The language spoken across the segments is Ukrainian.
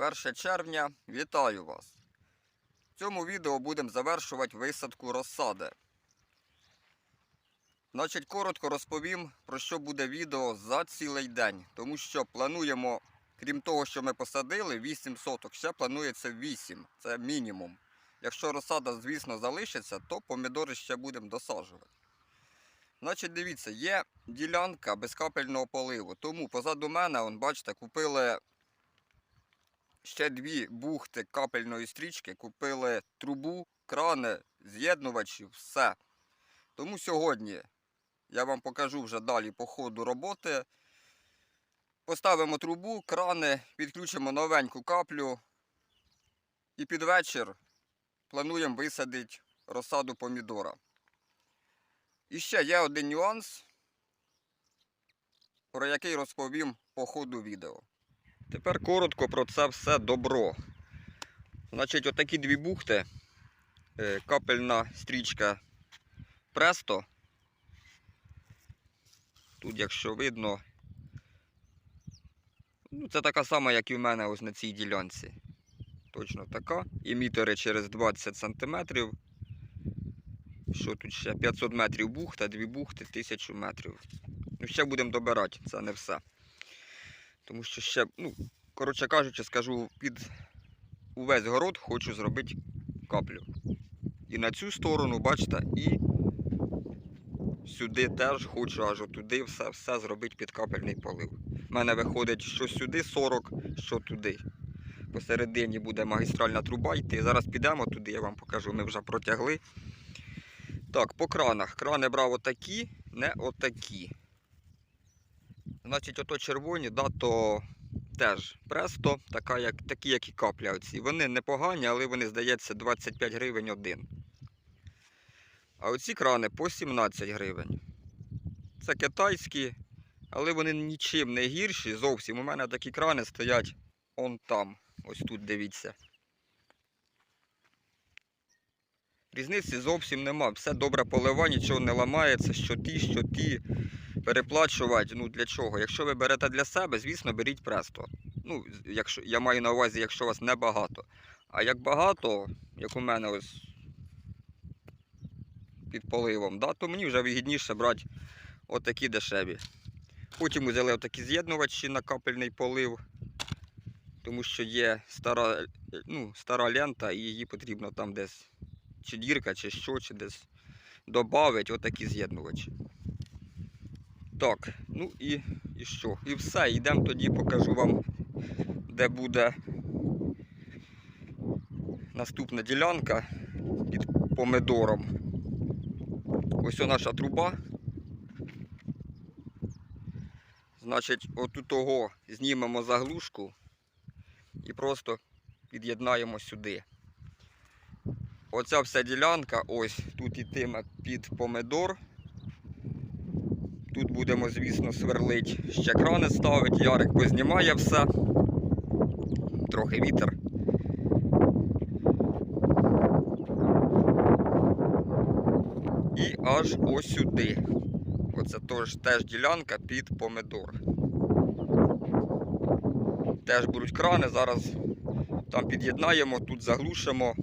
1 червня, вітаю вас! В цьому відео будемо завершувати висадку розсади. Значить, коротко розповім, про що буде відео за цілий день, тому що плануємо, крім того, що ми посадили, 8 соток, ще планується 8, це мінімум. Якщо розсада, звісно, залишиться, то помідори ще будемо досаджувати. Значить, дивіться, є ділянка безкапельного поливу. Тому позаду мене, он, бачите, купили ще дві бухти капельної стрічки, купили трубу, крани, з'єднувачі, все. Тому сьогодні я вам покажу вже далі по ходу роботи. Поставимо трубу, крани, підключимо новеньку каплю. І під вечір плануємо висадити розсаду помідора. І ще є один нюанс, про який розповім по ходу відео. Тепер коротко про це все добро. Значить, отакі дві бухти, е, капельна стрічка Престо. Тут, якщо видно, ну, це така сама, як і в мене ось на цій ділянці. Точно така. Емітери через 20 см. Що тут ще? 500 метрів бухта, дві бухти, 1000 метрів. Ну, ще будемо добирати, це не все. Тому що ще, ну, коротше кажучи, скажу, під увесь город хочу зробити каплю. І на цю сторону, бачите, і сюди теж хочу аж отуди все, все зробити під капельний полив. У мене виходить, що сюди 40, що туди. Посередині буде магістральна труба йти. Зараз підемо туди, я вам покажу, ми вже протягли. Так, по кранах. Крани брав отакі, не отакі. Значить, ото червоні, да, то теж престо, така, як, такі, як і капля. Оці. Вони непогані, але вони, здається, 25 гривень один. А оці крани по 17 гривень. Це китайські, але вони нічим не гірші зовсім. У мене такі крани стоять он там. Ось тут дивіться. Різниці зовсім нема. Все добре полива, нічого не ламається, що ті, що ті. Переплачувати, ну для чого? Якщо ви берете для себе, звісно, беріть престо. Ну, якщо, я маю на увазі, якщо у вас небагато. А як багато, як у мене ось під поливом, да, то мені вже вигідніше брати отакі дешеві. Потім взяли отакі з'єднувачі на капельний полив, тому що є стара, ну, стара лента і її потрібно там десь чи дірка, чи що, чи десь додати отакі з'єднувачі. Так, ну і, і що? І все. Йдемо тоді, покажу вам, де буде наступна ділянка під помидором. Ось о наша труба. Значить, отут того знімемо заглушку і просто під'єднаємо сюди. Оця вся ділянка, ось тут ітиме під помидор. Тут будемо, звісно, сверлить, ще крани ставити, Ярик познімає все. Трохи вітер. І аж ось сюди. Оце теж, теж ділянка під помидор. Теж будуть крани, зараз там під'єднаємо, тут заглушимо,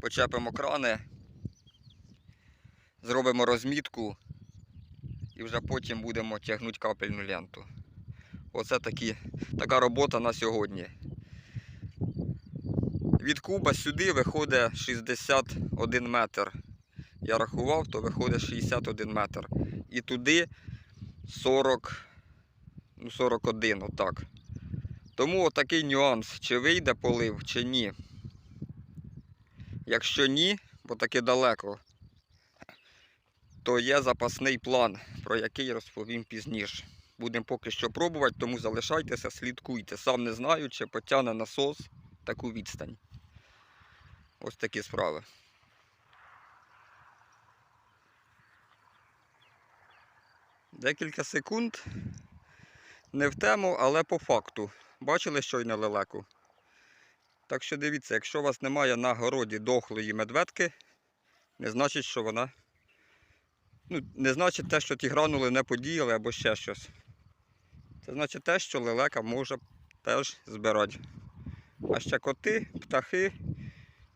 почепимо крани, зробимо розмітку і вже потім будемо тягнути капельну ленту. Оце такі, така робота на сьогодні. Від куба сюди виходить 61 метр. Я рахував, то виходить 61 метр. І туди 40, ну 41, отак. Тому отакий нюанс, чи вийде полив, чи ні. Якщо ні, бо таки далеко, то є запасний план, про який розповім пізніше. Будемо поки що пробувати, тому залишайтеся, слідкуйте. Сам не знаю, чи потягне насос таку відстань. Ось такі справи. Декілька секунд. Не в тему, але по факту. Бачили щойно лелеку? Так що дивіться, якщо у вас немає на городі дохлої медведки, не значить, що вона Ну, не значить те, що ті гранули не подіяли або ще щось. Це значить те, що лелека може теж збирати. а ще коти, птахи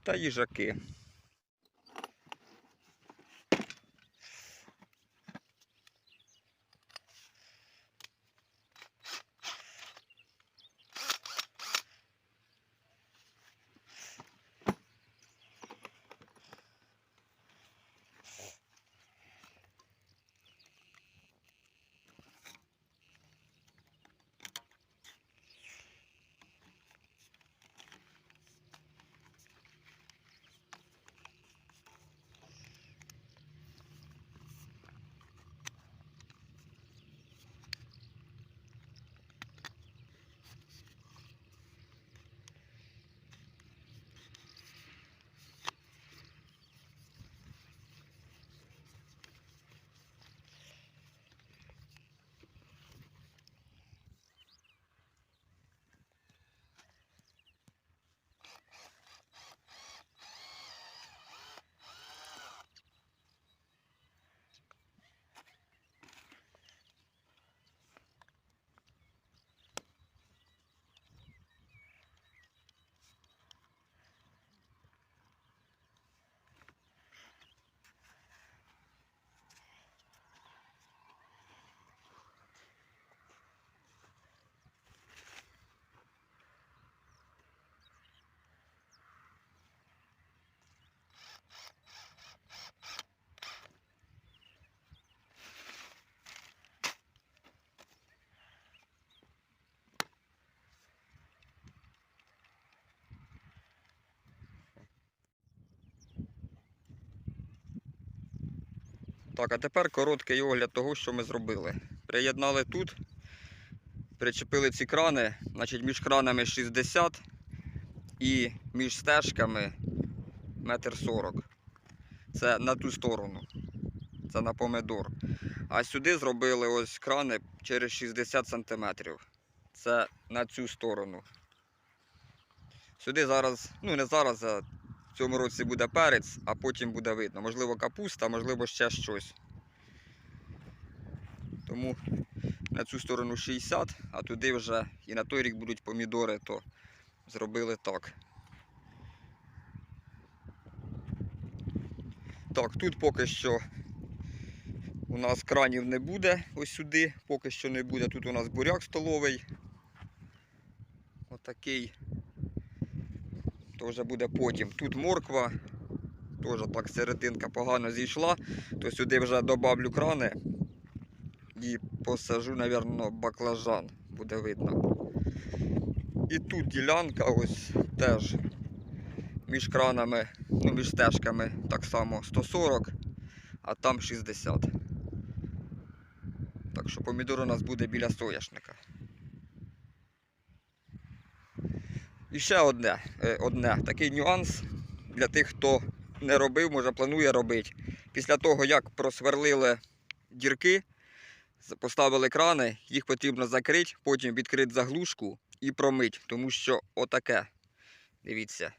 та їжаки. Так, а тепер короткий огляд того, що ми зробили. Приєднали тут, причепили ці крани, значить між кранами 60 і між стежками метр 40. Це на ту сторону. Це на помидор. А сюди зробили ось крани через 60 см. Це на цю сторону. Сюди зараз, ну не зараз, а в цьому році буде перець, а потім буде видно. Можливо, капуста, можливо, ще щось. Тому на цю сторону 60, а туди вже і на той рік будуть помідори, то зробили так. Так, тут поки що у нас кранів не буде, ось сюди, поки що не буде. Тут у нас буряк столовий. Отакий. То вже буде потім. Тут морква, теж так серединка погано зійшла, то сюди вже добавлю крани і посажу, мабуть, баклажан, буде видно. І тут ділянка ось теж між кранами, ну між стежками так само 140, а там 60. Так що помідор у нас буде біля соняшника. І ще одне, е, одне. Такий нюанс для тих, хто не робив, може планує робити. Після того, як просверлили дірки, поставили крани, їх потрібно закрити, потім відкрити заглушку і промити, тому що отаке, дивіться,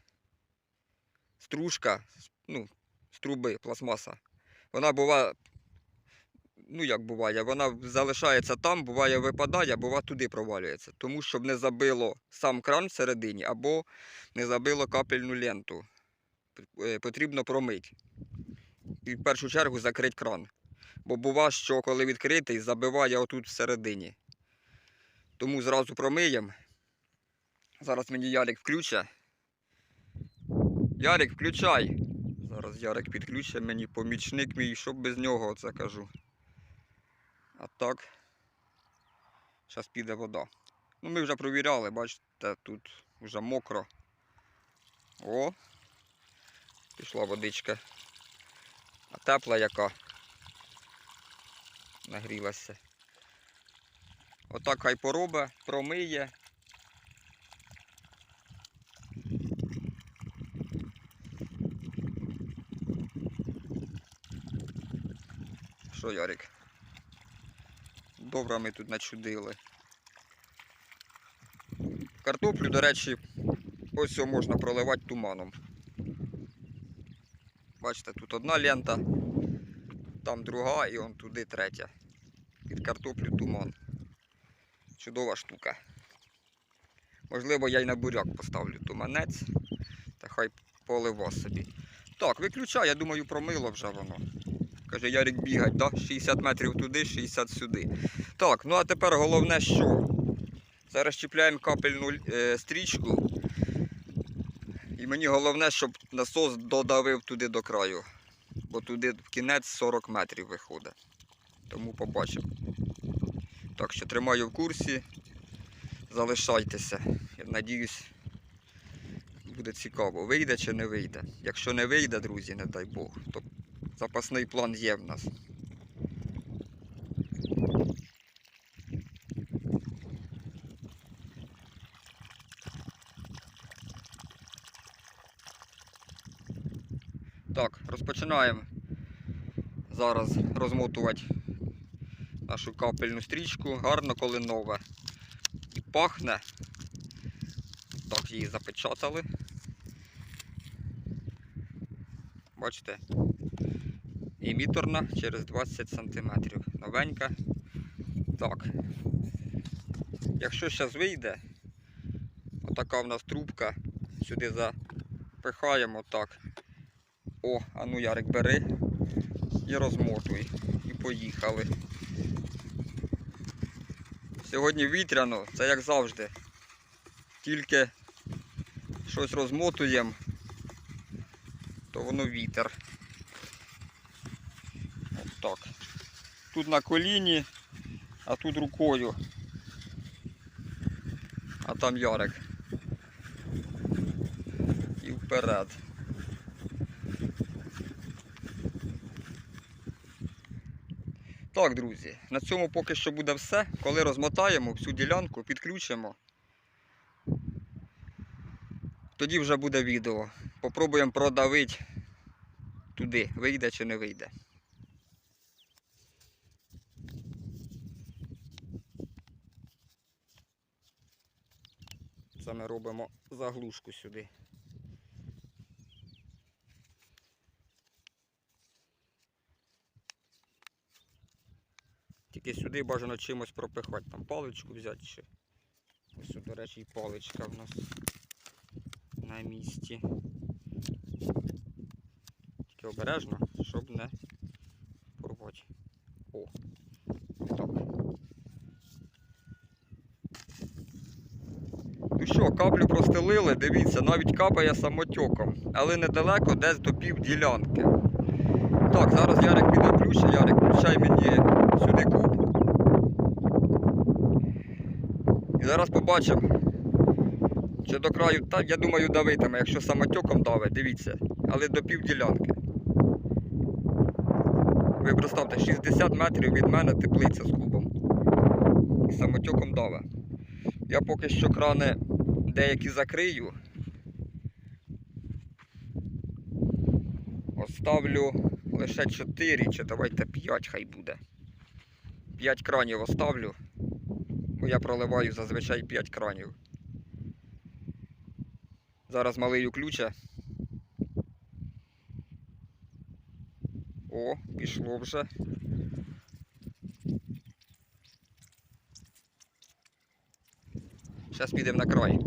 стружка, ну, з труби, пластмаса, вона буває, ну як буває, вона залишається там, буває випадає, а буває туди провалюється. Тому щоб не забило сам кран всередині або не забило капельну ленту. Е, Потрібно промити. І в першу чергу закрити кран. Бо бува, що коли відкритий, забиває отут всередині. Тому зразу промиємо. Зараз мені Ярик включить. Ярик, включай! Зараз Ярик підключить мені помічник мій, щоб без нього це кажу. А так. Зараз піде вода. Ну ми вже провіряли, бачите, тут вже мокро. О! Пішла водичка. А тепла яка. Нагрілася. Отак хай поробить, промиє. Що, Ярик? Добре ми тут начудили. Картоплю, до речі, ось цього можна проливати туманом. Бачите, тут одна лента, там друга і он туди третя. Під картоплю туман. Чудова штука. Можливо, я й на буряк поставлю туманець. Та хай полива собі. Так, виключай, я думаю, промило вже воно. Каже, Ярик бігать, да? 60 метрів туди, 60 сюди. Так, ну а тепер головне що? Зараз чіпляємо капельну е, стрічку. І мені головне, щоб насос додавив туди до краю. Бо туди в кінець 40 метрів виходить. Тому побачимо. Так що тримаю в курсі. Залишайтеся. Я надіюсь, буде цікаво, вийде чи не вийде. Якщо не вийде, друзі, не дай Бог, то запасний план є в нас. Так, розпочинаємо зараз розмотувати нашу капельну стрічку. Гарно, коли нове. І пахне. Так, її запечатали. Бачите? Іміторна через 20 см. Новенька. Так. Якщо зараз вийде, отака в нас трубка. Сюди запихаємо так. О, а ну Ярик бери і розмотуй. І поїхали. Сьогодні вітряно, це як завжди. Тільки щось розмотуємо, то воно вітер. Так. Тут на коліні, а тут рукою. А там Ярик. І вперед. Так, друзі, на цьому поки що буде все. Коли розмотаємо всю ділянку, підключимо. Тоді вже буде відео. Попробуємо продавити туди, вийде чи не вийде. Ми робимо заглушку сюди. Тільки сюди бажано чимось пропихати. Там паличку взяти ще. Ось, тут, до речі, і паличка в нас на місці. Тільки обережно, щоб не порвати. О, так. Ну що, каплю простелили, дивіться, навіть капає самотьоком, але недалеко десь до пів ділянки. Так, зараз Ярик піде включить. Ярик, включай мені сюди куб. І зараз побачимо, чи до краю, та я думаю, давитиме, якщо самотьоком давить, дивіться, але до пів ділянки. Ви представте, 60 метрів від мене теплиця з кубом. І самотьоком даве. Я поки що крани деякі закрию. Оставлю лише 4 чи давайте 5 хай буде. 5 кранів оставлю, бо я проливаю зазвичай 5 кранів. Зараз малий ключа. О, пішло вже. Зараз підемо на край.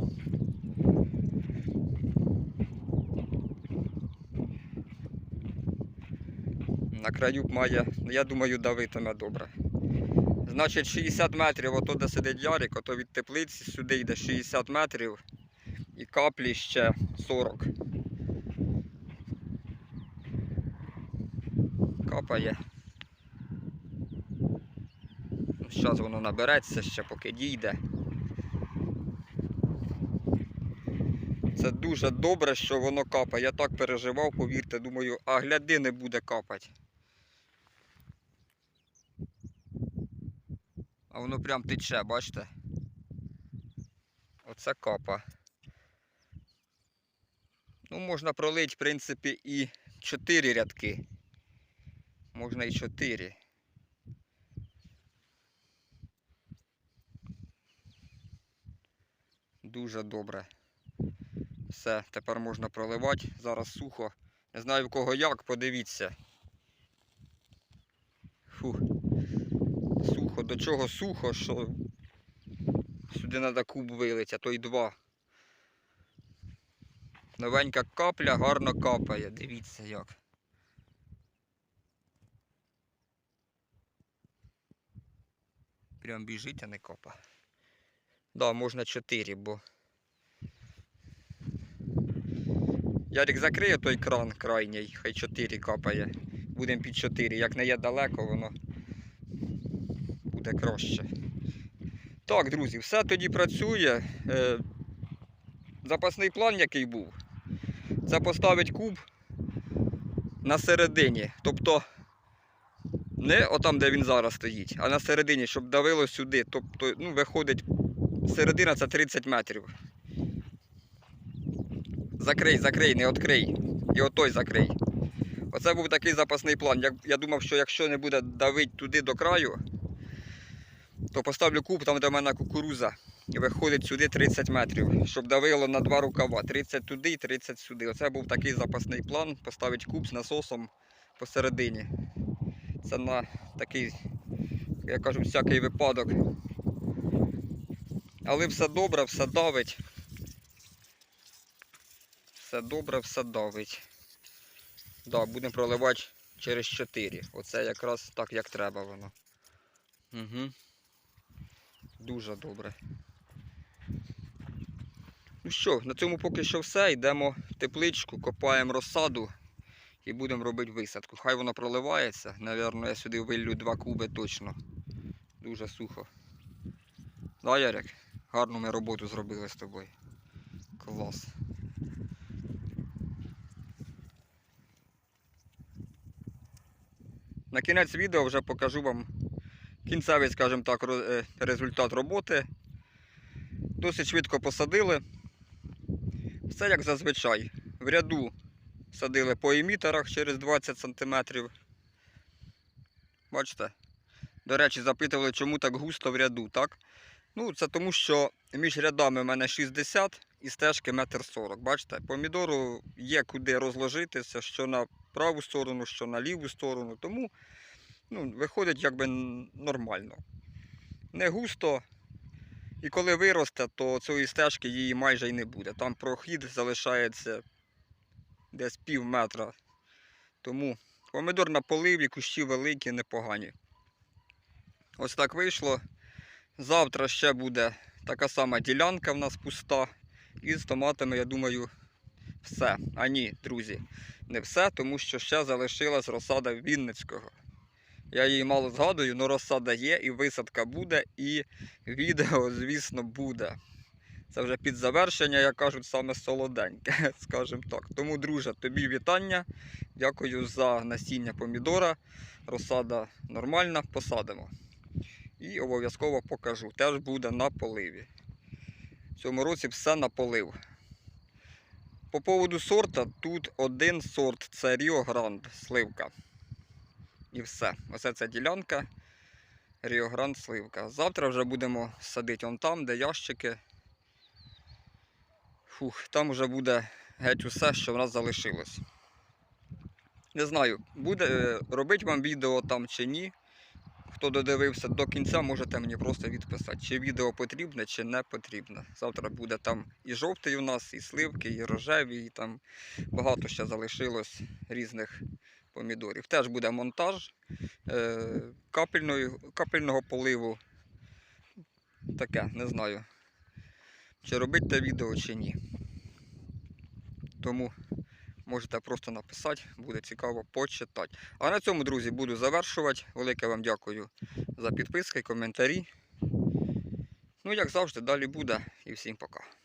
На краю має, ну, я думаю, давитиме добре. Значить, 60 метрів, ото де сидить Ярик, ото від теплиці сюди йде 60 метрів і каплі ще 40. Капає. Зараз воно набереться ще поки дійде. Це дуже добре, що воно капає. Я так переживав, повірте, думаю, а гляди не буде капати. А воно прям тече, бачите? Оце капа. Ну, можна пролити, в принципі, і 4 рядки. Можна і 4. Дуже добре. Все, тепер можна проливати. Зараз сухо. Не знаю в кого як, подивіться. Фу. Сухо, до чого сухо, що Сюди треба куб вилити, а то й два. Новенька капля гарно капає. Дивіться як. Прям біжить, а не копа. Да, можна 4, бо. Ярик закриє той кран крайній, хай 4 капає. Будемо під 4. Як не є далеко, воно буде краще. Так, друзі, все тоді працює. Е, запасний план, який був, це поставити куб на середині. Тобто не отам, де він зараз стоїть, а на середині, щоб давило сюди. Тобто, ну, виходить, середина це 30 метрів. Закрий, закрий, не відкрий. І отой закрий. Оце був такий запасний план. Я, я думав, що якщо не буде давити туди до краю, то поставлю куб там, де в мене кукуруза. І виходить сюди 30 метрів, щоб давило на два рукава. 30 туди і 30 сюди. Оце був такий запасний план. Поставити куб з насосом посередині. Це на такий, я кажу, всякий випадок. Але все добре, все давить. Все добре, все давить. Да, будемо проливати через 4. Оце якраз так, як треба воно. Угу. Дуже добре. Ну що, на цьому поки що все. Йдемо в тепличку, копаємо розсаду і будемо робити висадку. Хай воно проливається. Навірно, я сюди виллю два куби точно. Дуже сухо. Да, Ярик? Гарну ми роботу зробили з тобою. Клас. На кінець відео вже покажу вам кінцевий, скажімо так, е, результат роботи. Досить швидко посадили. Все як зазвичай. В ряду садили по емітерах через 20 см. Бачите? До речі, запитували, чому так густо в ряду, так? Ну, це тому, що між рядами в мене 60 і стежки 1,40 м. Бачите, помідору є куди розложитися, що на праву сторону, що на ліву сторону. Тому ну, виходить якби нормально. Не густо. І коли виросте, то цієї стежки її майже й не буде. Там прохід залишається десь пів метра. Тому помідор на поливі, кущі великі, непогані. Ось так вийшло. Завтра ще буде така сама ділянка в нас пуста. І з томатами, я думаю, все. А ні, друзі, не все, тому що ще залишилась розсада Вінницького. Я її мало згадую, але розсада є, і висадка буде, і відео, звісно, буде. Це вже під завершення, як кажуть, саме солоденьке, скажімо так. Тому, друже, тобі вітання. Дякую за насіння помідора. Розсада нормальна, посадимо. І обов'язково покажу. Теж буде на поливі. В цьому році все на полив. По поводу сорта, тут один сорт це Rio Grande сливка. І все. Оце ця ділянка. Grande сливка. Завтра вже будемо садити он там, де ящики. Фух, там вже буде геть усе, що в нас залишилось. Не знаю, буде е, робити вам відео там чи ні. Хто додивився до кінця, можете мені просто відписати, чи відео потрібне, чи не потрібне. Завтра буде там і жовтий у нас, і сливки, і рожеві, і там багато ще залишилось різних помідорів. Теж буде монтаж е, капельного поливу. Таке, не знаю, чи робити те відео, чи ні. Тому можете просто написати, буде цікаво почитати. А на цьому, друзі, буду завершувати. Велике вам дякую за підписки, коментарі. Ну, як завжди, далі буде. І всім пока.